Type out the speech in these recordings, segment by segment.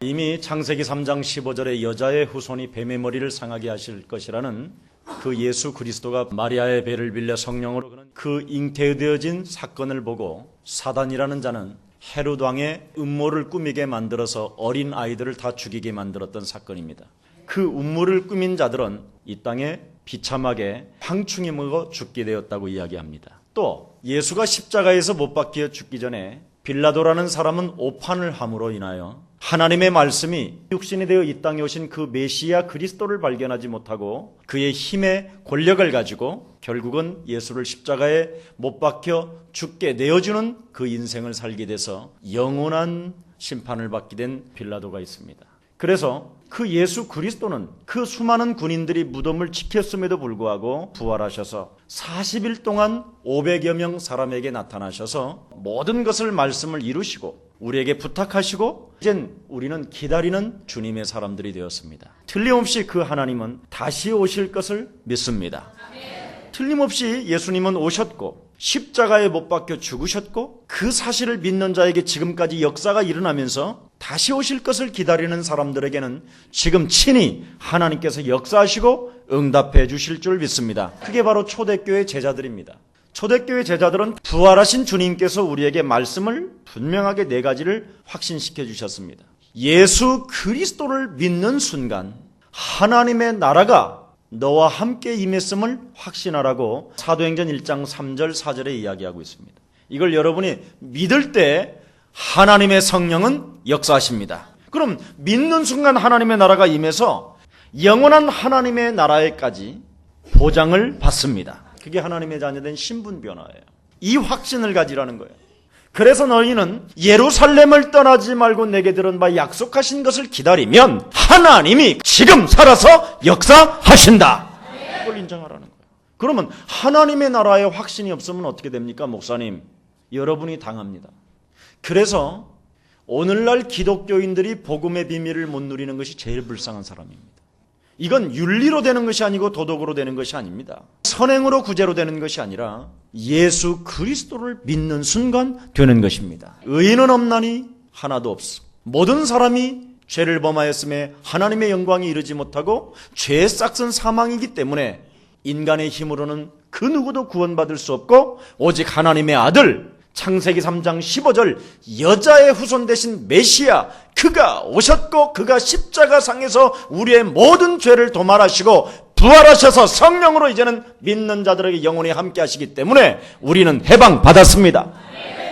이미 창세기 3장 15절에 여자의 후손이 뱀의 머리를 상하게 하실 것이라는 그 예수 그리스도가 마리아의 배를 빌려 성령으로 그 잉태되어진 사건을 보고 사단이라는 자는 헤롯 왕의 음모를 꾸미게 만들어서 어린 아이들을 다 죽이게 만들었던 사건입니다. 그 음모를 꾸민 자들은 이 땅에 비참하게 황충이 먹어 죽게 되었다고 이야기합니다. 또 예수가 십자가에서 못 박혀 죽기 전에 빌라도라는 사람은 오판을 함으로 인하여 하나님의 말씀이 육신이 되어 이 땅에 오신 그 메시아 그리스도를 발견하지 못하고 그의 힘의 권력을 가지고 결국은 예수를 십자가에 못 박혀 죽게 내어주는 그 인생을 살게 돼서 영원한 심판을 받게 된 빌라도가 있습니다. 그래서 그 예수 그리스도는 그 수많은 군인들이 무덤을 지켰음에도 불구하고 부활하셔서 40일 동안 500여 명 사람에게 나타나셔서 모든 것을 말씀을 이루시고 우리에게 부탁하시고 이젠 우리는 기다리는 주님의 사람들이 되었습니다. 틀림없이 그 하나님은 다시 오실 것을 믿습니다. 틀림없이 예수님은 오셨고 십자가에 못 박혀 죽으셨고 그 사실을 믿는 자에게 지금까지 역사가 일어나면서 다시 오실 것을 기다리는 사람들에게는 지금 친히 하나님께서 역사하시고 응답해 주실 줄 믿습니다. 그게 바로 초대교회 제자들입니다. 초대교회 제자들은 부활하신 주님께서 우리에게 말씀을 분명하게 네 가지를 확신시켜 주셨습니다. 예수 그리스도를 믿는 순간 하나님의 나라가 너와 함께 임했음을 확신하라고 사도행전 1장 3절 4절에 이야기하고 있습니다. 이걸 여러분이 믿을 때 하나님의 성령은 역사하십니다. 그럼 믿는 순간 하나님의 나라가 임해서 영원한 하나님의 나라에까지 보장을 받습니다. 그게 하나님의 자녀된 신분 변화예요. 이 확신을 가지라는 거예요. 그래서 너희는 예루살렘을 떠나지 말고 내게 들은 바 약속하신 것을 기다리면 하나님이 지금 살아서 역사하신다. 그걸 인정하라는 거예요. 그러면 하나님의 나라에 확신이 없으면 어떻게 됩니까, 목사님? 여러분이 당합니다. 그래서 오늘날 기독교인들이 복음의 비밀을 못 누리는 것이 제일 불쌍한 사람입니다. 이건 윤리로 되는 것이 아니고 도덕으로 되는 것이 아닙니다. 선행으로 구제로 되는 것이 아니라 예수 그리스도를 믿는 순간 되는 것입니다. 의인은 없나니 하나도 없어. 모든 사람이 죄를 범하였음에 하나님의 영광이 이르지 못하고 죄의 싹은 사망이기 때문에 인간의 힘으로는 그 누구도 구원받을 수 없고 오직 하나님의 아들 창세기 3장 15절 여자의 후손 대신 메시아 그가 오셨고 그가 십자가 상에서 우리의 모든 죄를 도말하시고 부활하셔서 성령으로 이제는 믿는 자들에게 영원히 함께 하시기 때문에 우리는 해방 받았습니다.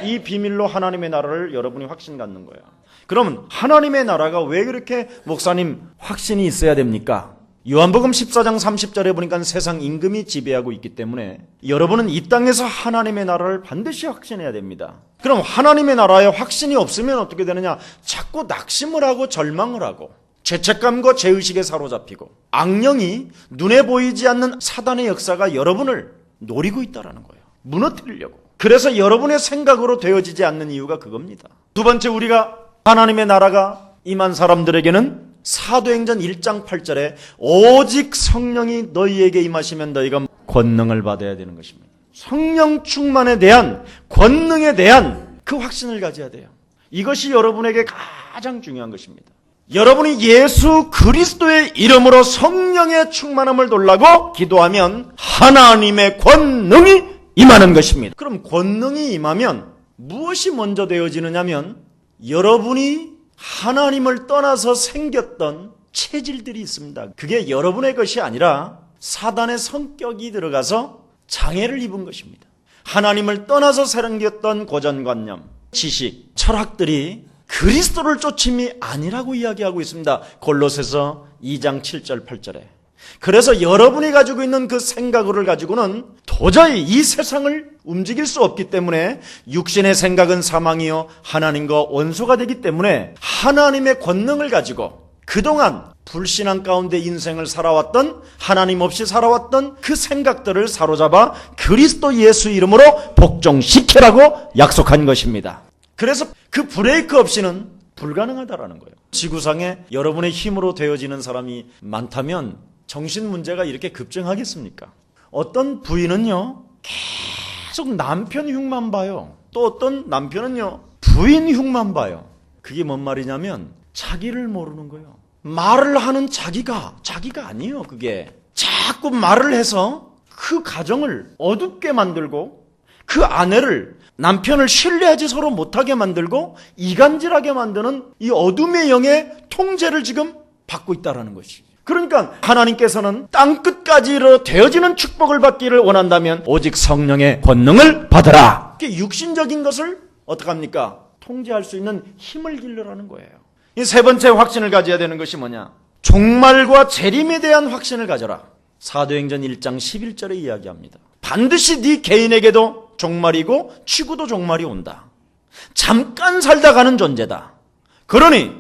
이 비밀로 하나님의 나라를 여러분이 확신 갖는 거예요. 그러면 하나님의 나라가 왜 그렇게 목사님 확신이 있어야 됩니까? 요한복음 14장 30절에 보니까 세상 임금이 지배하고 있기 때문에 여러분은 이 땅에서 하나님의 나라를 반드시 확신해야 됩니다. 그럼 하나님의 나라에 확신이 없으면 어떻게 되느냐? 자꾸 낙심을 하고 절망을 하고 죄책감과 죄의식에 사로잡히고 악령이 눈에 보이지 않는 사단의 역사가 여러분을 노리고 있다라는 거예요. 무너뜨리려고. 그래서 여러분의 생각으로 되어지지 않는 이유가 그겁니다. 두 번째 우리가 하나님의 나라가 임한 사람들에게는 사도행전 1장 8절에 오직 성령이 너희에게 임하시면 너희가 권능을 받아야 되는 것입니다. 성령 충만에 대한 권능에 대한 그 확신을 가져야 돼요. 이것이 여러분에게 가장 중요한 것입니다. 여러분이 예수 그리스도의 이름으로 성령의 충만함을 돌라고 기도하면 하나님의 권능이 임하는 것입니다. 그럼 권능이 임하면 무엇이 먼저 되어지느냐면 여러분이 하나님을 떠나서 생겼던 체질들이 있습니다. 그게 여러분의 것이 아니라 사단의 성격이 들어가서 장애를 입은 것입니다. 하나님을 떠나서 생겼던 고전관념, 지식, 철학들이 그리스도를 쫓음이 아니라고 이야기하고 있습니다. 골로새서 2장 7절 8절에. 그래서 여러분이 가지고 있는 그 생각을 가지고는 도저히 이 세상을 움직일 수 없기 때문에 육신의 생각은 사망이요 하나님과 원소가 되기 때문에 하나님의 권능을 가지고 그동안 불신앙 가운데 인생을 살아왔던 하나님 없이 살아왔던 그 생각들을 사로잡아 그리스도 예수 이름으로 복종시키라고 약속한 것입니다. 그래서 그 브레이크 없이는 불가능하다라는 거예요. 지구상에 여러분의 힘으로 되어지는 사람이 많다면 정신 문제가 이렇게 급증하겠습니까? 어떤 부인은요, 계속 남편 흉만 봐요. 또 어떤 남편은요, 부인 흉만 봐요. 그게 뭔 말이냐면 자기를 모르는 거예요. 말을 하는 자기가 자기가 아니에요. 그게 자꾸 말을 해서 그 가정을 어둡게 만들고 그 아내를 남편을 신뢰하지 서로 못하게 만들고 이간질하게 만드는 이 어둠의 영의 통제를 지금 받고 있다라는 것이. 그러니까 하나님께서는 땅 끝까지로 되어지는 축복을 받기를 원한다면 오직 성령의 권능을 받으라. 이게 육신적인 것을 어떻게 합니까? 통제할 수 있는 힘을 길러라는 거예요. 이 세 번째 확신을 가져야 되는 것이 뭐냐? 종말과 재림에 대한 확신을 가져라. 사도행전 1장 11절에 이야기합니다. 반드시 네 개인에게도 종말이고 치구도 종말이 온다. 잠깐 살다 가는 존재다. 그러니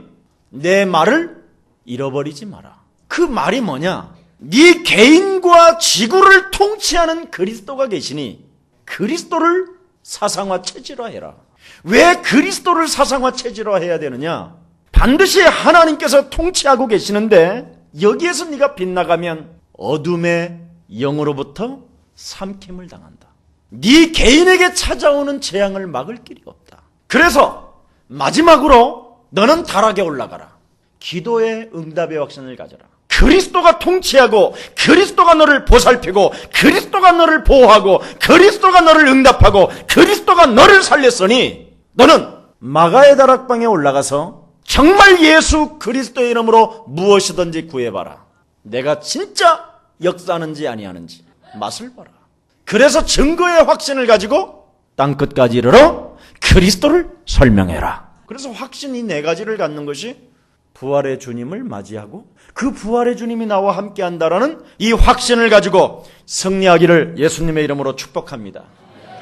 내 말을 잃어버리지 마라. 그 말이 뭐냐? 네 개인과 지구를 통치하는 그리스도가 계시니 그리스도를 사상화 체질화해라. 왜 그리스도를 사상화 체질화해야 되느냐? 반드시 하나님께서 통치하고 계시는데 여기에서 네가 빗나가면 어둠의 영으로부터 삼킴을 당한다. 네 개인에게 찾아오는 재앙을 막을 길이 없다. 그래서 마지막으로 너는 달하게 올라가라. 기도의 응답의 확신을 가져라. 그리스도가 통치하고 그리스도가 너를 보살피고 그리스도가 너를 보호하고 그리스도가 너를 응답하고 그리스도가 너를 살렸으니 너는 마가의 다락방에 올라가서 정말 예수 그리스도의 이름으로 무엇이든지 구해봐라. 내가 진짜 역사하는지 아니하는지 맛을 봐라. 그래서 증거의 확신을 가지고 땅 끝까지 이르러 그리스도를 설명해라. 그래서 확신이 네 가지를 갖는 것이 부활의 주님을 맞이하고 그 부활의 주님이 나와 함께 한다라는 이 확신을 가지고 승리하기를 예수님의 이름으로 축복합니다.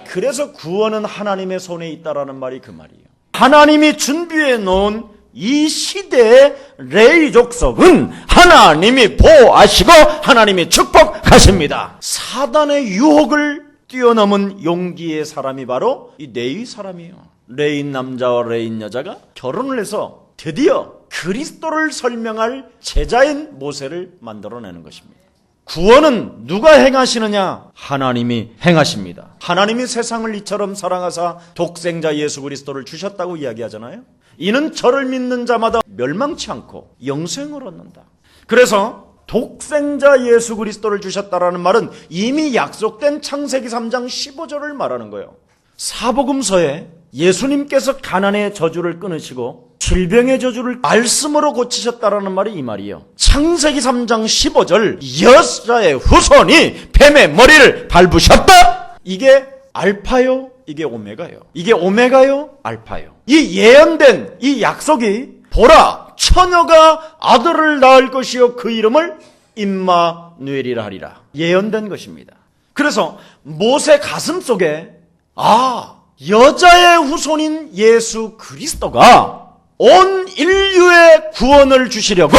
그래서 구원은 하나님의 손에 있다라는 말이 그 말이에요. 하나님이 준비해 놓은 이 시대의 레이 족속은 하나님이 보호하시고 하나님이 축복하십니다. 사단의 유혹을 뛰어넘은 용기의 사람이 바로 이 레이 사람이에요. 레인 남자와 레인 여자가 결혼을 해서 드디어 그리스도를 설명할 제자인 모세를 만들어내는 것입니다. 구원은 누가 행하시느냐? 하나님이 행하십니다. 하나님이 세상을 이처럼 사랑하사 독생자 예수 그리스도를 주셨다고 이야기하잖아요. 이는 저를 믿는 자마다 멸망치 않고 영생을 얻는다. 그래서 독생자 예수 그리스도를 주셨다라는 말은 이미 약속된 창세기 3장 15절을 말하는 거예요. 사복음서에 예수님께서 가난의 저주를 끊으시고 질병의 저주를 말씀으로 고치셨다라는 말이 이 말이에요. 창세기 3장 15절 여자의 후손이 뱀의 머리를 밟으셨다. 이게 알파요. 이게 오메가요. 이게 오메가요. 알파요. 이 예언된 이 약속이 보라 처녀가 아들을 낳을 것이요 그 이름을 임마누엘이라 하리라. 예언된 것입니다. 그래서 모세 가슴 속에 아 여자의 후손인 예수 그리스도가 온 인류의 구원을 주시려고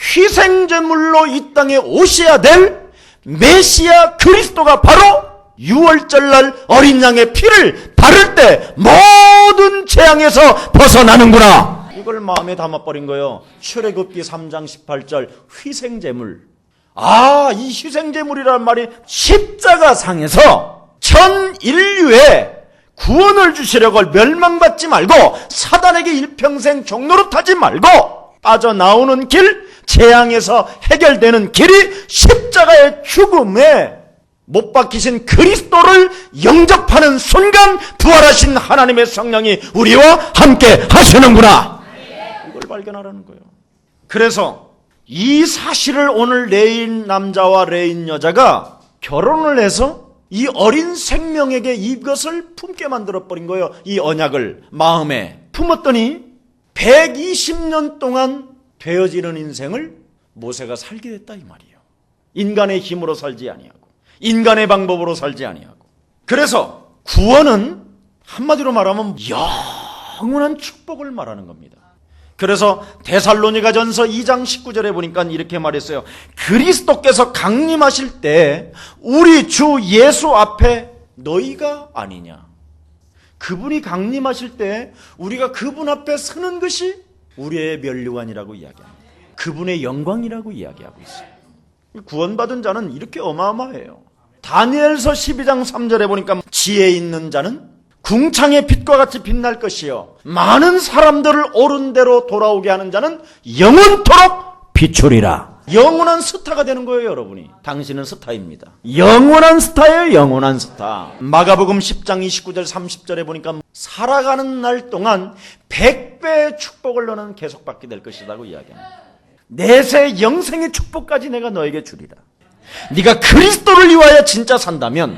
희생제물로 이 땅에 오셔야 될 메시아 그리스도가 바로 6월절 날 어린 양의 피를 바를 때 모든 재앙에서 벗어나는구나. 이걸 마음에 담아버린 거예요. 출애굽기 3장 18절 희생제물. 아, 이 희생제물이란 말이 십자가 상에서 전 인류의 구원을 주시려고 멸망받지 말고 사단에게 일평생 종로로 타지 말고 빠져나오는 길, 재앙에서 해결되는 길이 십자가의 죽음에 못 박히신 그리스도를 영접하는 순간 부활하신 하나님의 성령이 우리와 함께 하시는구나. 이걸 발견하라는 거예요. 그래서 이 사실을 오늘 레인 남자와 레인 여자가 결혼을 해서 이 어린 생명에게 이것을 품게 만들어 버린 거예요. 이 언약을 마음에 품었더니 120년 동안 되어지는 인생을 모세가 살게 됐다 이 말이에요. 인간의 힘으로 살지 아니하고 인간의 방법으로 살지 아니하고 그래서 구원은 한마디로 말하면 영원한 축복을 말하는 겁니다. 그래서 데살로니가 전서 2장 19절에 보니까 이렇게 말했어요. 그리스도께서 강림하실 때 우리 주 예수 앞에 너희가 아니냐. 그분이 강림하실 때 우리가 그분 앞에 서는 것이 우리의 면류관이라고 이야기합니다. 그분의 영광이라고 이야기하고 있어요. 구원받은 자는 이렇게 어마어마해요. 다니엘서 12장 3절에 보니까 지혜 있는 자는 궁창의 빛과 같이 빛날 것이요 많은 사람들을 옳은 대로 돌아오게 하는 자는 영원토록 비추리라. 영원한 스타가 되는 거예요, 여러분이. 당신은 스타입니다. 영원한 스타예요, 영원한 스타. 마가복음 10장 29절 30절에 보니까 살아가는 날 동안 100배의 축복을 너는 계속 받게 될 것이라고 이야기합니다. 내세 영생의 축복까지 내가 너에게 주리라. 네가 그리스도를 위하여 진짜 산다면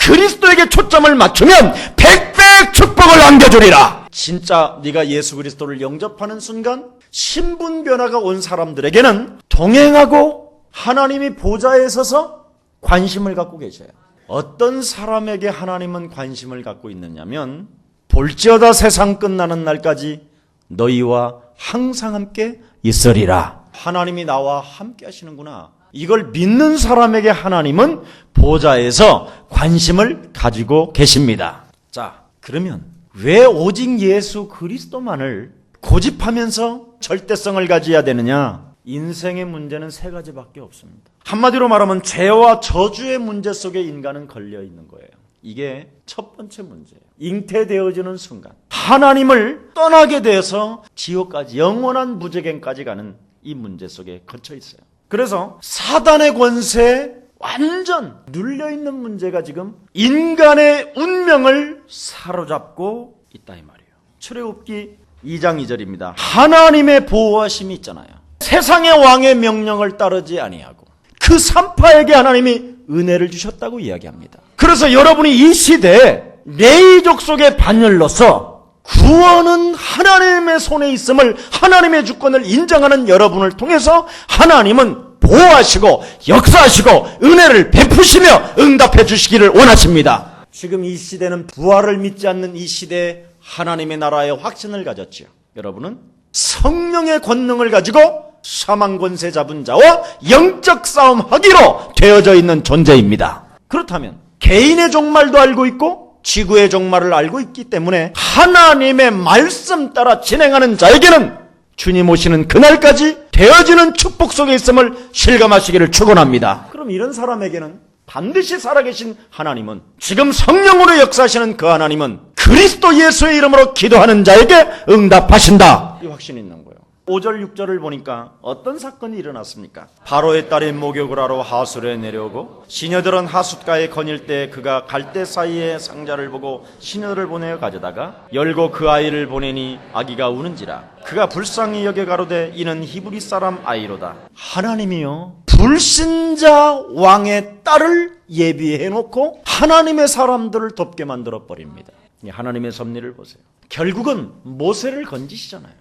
그리스도에게 초점을 맞추면 100배의 축복을 안겨주리라. 진짜 네가 예수 그리스도를 영접하는 순간 신분 변화가 온 사람들에게는 동행하고 하나님이 보좌에 서서 관심을 갖고 계셔요. 어떤 사람에게 하나님은 관심을 갖고 있느냐면 볼지어다 세상 끝나는 날까지 너희와 항상 함께 있으리라. 하나님이 나와 함께 하시는구나. 이걸 믿는 사람에게 하나님은 보좌에서 관심을 가지고 계십니다. 자, 그러면 왜 오직 예수 그리스도만을 고집하면서 절대성을 가져야 되느냐? 인생의 문제는 세 가지밖에 없습니다. 한마디로 말하면 죄와 저주의 문제 속에 인간은 걸려 있는 거예요. 이게 첫 번째 문제예요. 잉태되어지는 순간 하나님을 떠나게 돼서 지옥까지 영원한 무죄갱까지 가는 이 문제 속에 갇혀 있어요. 그래서 사단의 권세에 완전 눌려 있는 문제가 지금 인간의 운명을 사로잡고 있다 이 말이에요. 출애굽기 2장 2절입니다. 하나님의 보호하심이 있잖아요. 세상의 왕의 명령을 따르지 아니하고 그 산파에게 하나님이 은혜를 주셨다고 이야기합니다. 그래서 여러분이 이 시대에 레이족 속의 반열로서 구원은 하나님의 손에 있음을 하나님의 주권을 인정하는 여러분을 통해서 하나님은 보호하시고 역사하시고 은혜를 베푸시며 응답해 주시기를 원하십니다. 지금 이 시대는 부활을 믿지 않는 이 시대에 하나님의 나라의 확신을 가졌지요. 여러분은 성령의 권능을 가지고 사망 권세 잡은 자와 영적 싸움 하기로 되어져 있는 존재입니다. 그렇다면 개인의 종말도 알고 있고 지구의 종말을 알고 있기 때문에 하나님의 말씀 따라 진행하는 자에게는 주님 오시는 그날까지 되어지는 축복 속에 있음을 실감하시기를 축원합니다. 그럼 이런 사람에게는 반드시 살아계신 하나님은 지금 성령으로 역사하시는 그 하나님은 그리스도 예수의 이름으로 기도하는 자에게 응답하신다. 이 확신이 있는 거예요. 5절 6절을 보니까 어떤 사건이 일어났습니까? 바로의 딸이 목욕을 하러 하술에 내려오고 시녀들은 하숫가에 거닐 때 그가 갈대 사이에 상자를 보고 시녀를 보내어 가져다가 열고 그 아이를 보내니 아기가 우는지라 그가 불쌍히 여겨 가로되 이는 히브리 사람 아이로다. 하나님이요 불신자 왕의 딸을 예비해 놓고 하나님의 사람들을 돕게 만들어 버립니다. 이 하나님의 섭리를 보세요. 결국은 모세를 건지시잖아요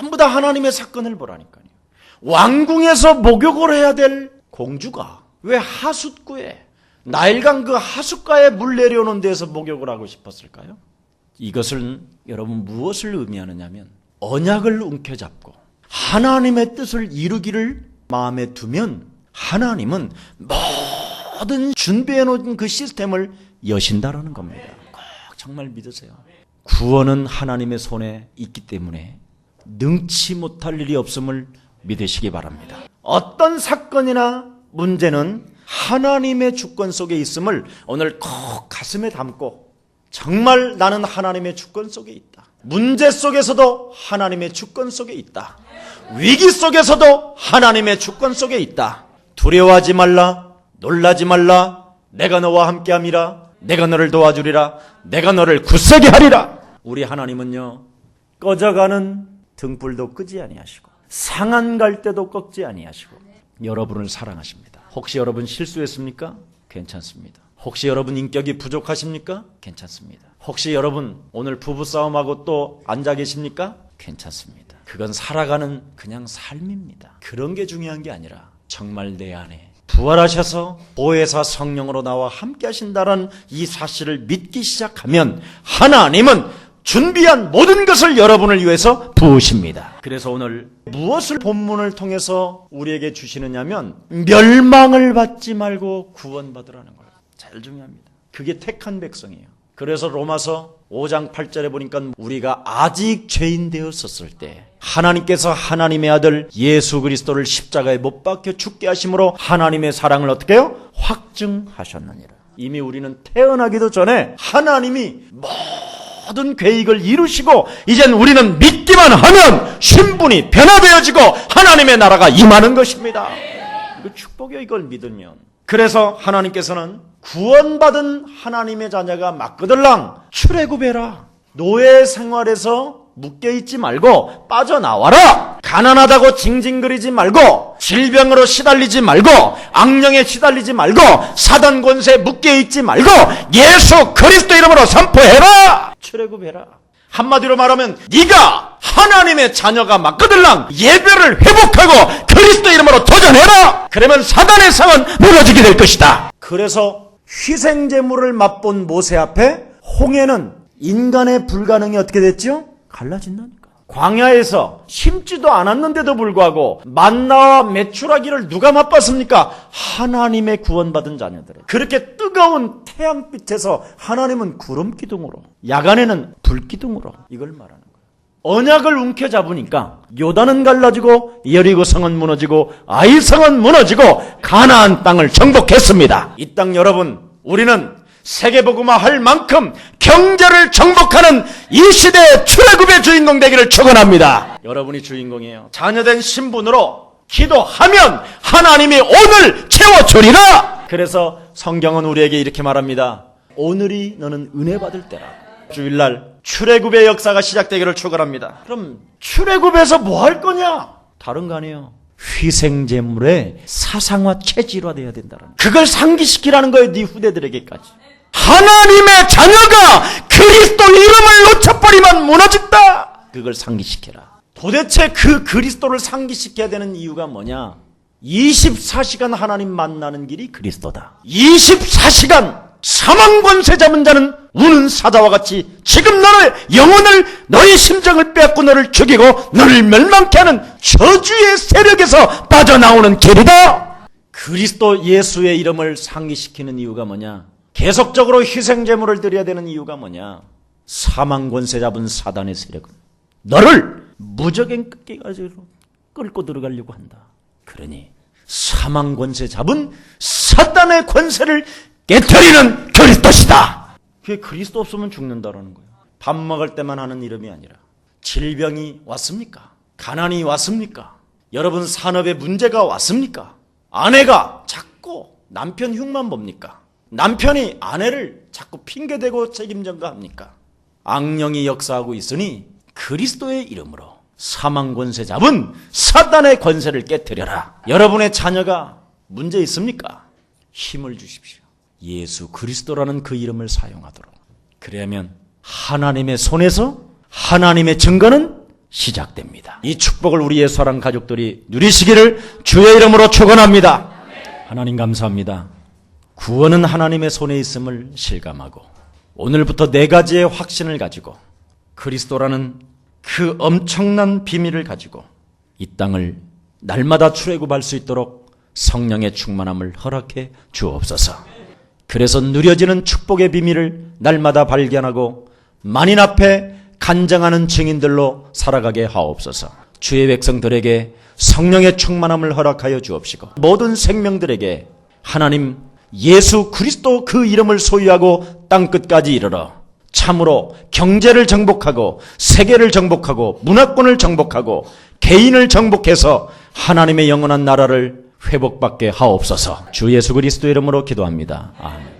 전부 다 하나님의 사건을 보라니까요. 왕궁에서 목욕을 해야 될 공주가 왜 하숫구에 나일강 그 하숫가에 물 내려오는 데서 목욕을 하고 싶었을까요? 이것은 여러분 무엇을 의미하느냐면 언약을 움켜잡고 하나님의 뜻을 이루기를 마음에 두면 하나님은 모든 준비해 놓은 그 시스템을 여신다라는 겁니다. 꼭 정말 믿으세요. 구원은 하나님의 손에 있기 때문에 능치 못할 일이 없음을 믿으시기 바랍니다. 어떤 사건이나 문제는 하나님의 주권 속에 있음을 오늘 꼭 가슴에 담고 정말 나는 하나님의 주권 속에 있다. 문제 속에서도 하나님의 주권 속에 있다. 위기 속에서도 하나님의 주권 속에 있다. 두려워하지 말라. 놀라지 말라. 내가 너와 함께함이라. 내가 너를 도와주리라. 내가 너를 굳세게 하리라. 우리 하나님은요. 꺼져가는 등불도 끄지 아니하시고 상한 갈 때도 꺾지 아니하시고 여러분을 사랑하십니다. 혹시 여러분 실수했습니까? 괜찮습니다. 혹시 여러분 인격이 부족하십니까? 괜찮습니다. 혹시 여러분 오늘 부부 싸움하고 또 앉아 계십니까? 괜찮습니다. 그건 살아가는 그냥 삶입니다. 그런 게 중요한 게 아니라 정말 내 안에 부활하셔서 보혜사 성령으로 나와 함께 하신다는 이 사실을 믿기 시작하면 하나님은 준비한 모든 것을 여러분을 위해서 부으십니다. 그래서 오늘 무엇을 본문을 통해서 우리에게 주시느냐면 멸망을 받지 말고 구원받으라는 거예요. 제일 중요합니다. 그게 택한 백성이에요. 그래서 로마서 5장 8절에 보니까 우리가 아직 죄인 되었었을 때 하나님께서 하나님의 아들 예수 그리스도를 십자가에 못 박혀 죽게 하심으로 하나님의 사랑을 어떻게 해요? 확증하셨느니라. 이미 우리는 태어나기도 전에 하나님이 모든 계획을 이루시고 이젠 우리는 믿기만 하면 신분이 변화되어지고 하나님의 나라가 임하는 것입니다. 이거 축복이요 이걸 믿으면. 그래서 하나님께서는 구원받은 하나님의 자녀가 막그들랑 출애굽해라. 노예 생활에서 묶여 있지 말고 빠져나와라. 가난하다고 징징거리지 말고 질병으로 시달리지 말고 악령에 시달리지 말고 사단 권세에 묶여 있지 말고 예수 그리스도 이름으로 선포해라. 출애굽해라. 한마디로 말하면 네가 하나님의 자녀가 맞거들랑 예배를 회복하고 그리스도 이름으로 도전해라. 그러면 사단의 상은 무너지게 될 것이다. 그래서 희생 제물을 맛본 모세 앞에 홍해는 인간의 불가능이 어떻게 됐죠? 갈라진다니까. 광야에서 심지도 않았는데도 불구하고 만나와 메추라기를 누가 맛봤습니까? 하나님의 구원받은 자녀들. 그렇게 뜨거운 태양빛에서 하나님은 구름 기둥으로, 야간에는 불 기둥으로 이걸 말하는 거예요. 언약을 움켜잡으니까 요단은 갈라지고 여리고 성은 무너지고 아이 성은 무너지고 가나안 땅을 정복했습니다. 이 땅 여러분, 우리는 세계복음화 할 만큼 경제를 정복하는 이 시대의 출애굽의 주인공 되기를 축원합니다. 여러분이 주인공이에요. 자녀된 신분으로 기도하면 하나님이 오늘 채워주리라. 그래서 성경은 우리에게 이렇게 말합니다. 오늘이 너는 은혜 받을 때라. 주일날 출애굽의 역사가 시작되기를 축원합니다. 그럼 출애굽에서 뭐 할 거냐? 다른 거 아니에요. 희생 제물의 사상화 체질화 돼야 된다는 거. 그걸 상기시키라는 거예요. 네 후대들에게까지. 하나님의 자녀가 그리스도 이름을 놓쳐버리면 무너진다. 그걸 상기시켜라. 도대체 그 그리스도를 상기시켜야 되는 이유가 뭐냐? 24시간 하나님 만나는 길이 그리스도다. 24시간 사망 권세 잡은 자는 우는 사자와 같이 지금 너를 영혼을 너의 심정을 빼앗고 너를 죽이고 너를 멸망케 하는 저주의 세력에서 빠져나오는 길이다. 그리스도 예수의 이름을 상기시키는 이유가 뭐냐? 계속적으로 희생 제물을 드려야 되는 이유가 뭐냐? 사망 권세 잡은 사단의 세력은 너를 무적행 끝까지 끌고 들어가려고 한다. 그러니 사망 권세 잡은 사단의 권세를 깨뜨리는 그리스도시다. 그게 그리스도 없으면 죽는다라는 거예요. 밥 먹을 때만 하는 이름이 아니라 질병이 왔습니까? 가난이 왔습니까? 여러분 산업에 문제가 왔습니까? 아내가 자꾸 남편 흉만 봅니까? 남편이 아내를 자꾸 핑계대고 책임전가 합니까? 악령이 역사하고 있으니 그리스도의 이름으로 사망 권세 잡은 사단의 권세를 깨뜨려라. 여러분의 자녀가 문제 있습니까? 힘을 주십시오. 예수 그리스도라는 그 이름을 사용하도록. 그래야면 하나님의 손에서 하나님의 증거는 시작됩니다. 이 축복을 우리의 사랑 가족들이 누리시기를 주의 이름으로 축원합니다. 하나님 감사합니다. 구원은 하나님의 손에 있음을 실감하고 오늘부터 네 가지의 확신을 가지고 그리스도라는 그 엄청난 비밀을 가지고 이 땅을 날마다 출애굽할 수 있도록 성령의 충만함을 허락해 주옵소서. 그래서 누려지는 축복의 비밀을 날마다 발견하고 만인 앞에 간증하는 증인들로 살아가게 하옵소서. 주의 백성들에게 성령의 충만함을 허락하여 주옵시고 모든 생명들에게 하나님 예수 그리스도 그 이름을 소유하고 땅 끝까지 이르러 참으로 경제를 정복하고 세계를 정복하고 문화권을 정복하고 개인을 정복해서 하나님의 영원한 나라를 회복받게 하옵소서. 주 예수 그리스도 이름으로 기도합니다. 아멘.